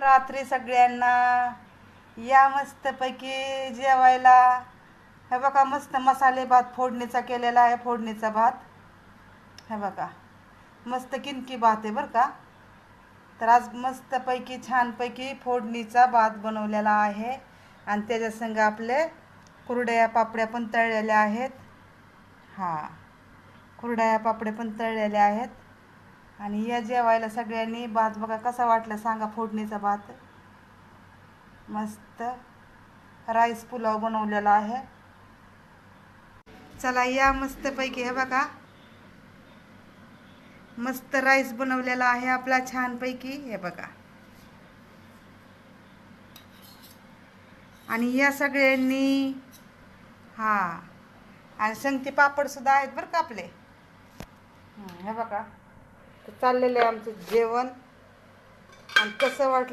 रात्री सगळ्यांना या मस्तपैकी जेवायला. हे बघा मस्त मसाले भात फोडणीचा केलेला आहे फोडणीचा भात. हे बघा मस्त किनकी भात आहे बरं का. तर आज मस्तपैकी छानपैकी फोडणीचा भात बनवलेला आहे. आणि त्याच्या संग आपले कुरड्या पापड्या पण तळलेल्या आहेत. हां कुरड्या पापड्या पण तळलेल्या आहेत. आणि या जेवायला सगळ्यांनी भात बघा कसा वाटला सांगा फोडणीचा भात. मस्त राईस पुलाव बनवलेला आहे. चला या मस्तपैकी हे बघा. मस्त राईस बनवलेला आहे आपला छानपैकी हे बघा. आणि या सगळ्यांनी हां आणि संगती पापडसुद्धा आहेत बरं का आपले. हे बघा. तर चाललेलं आहे आमचं जेवण. आणि कसं वाटलं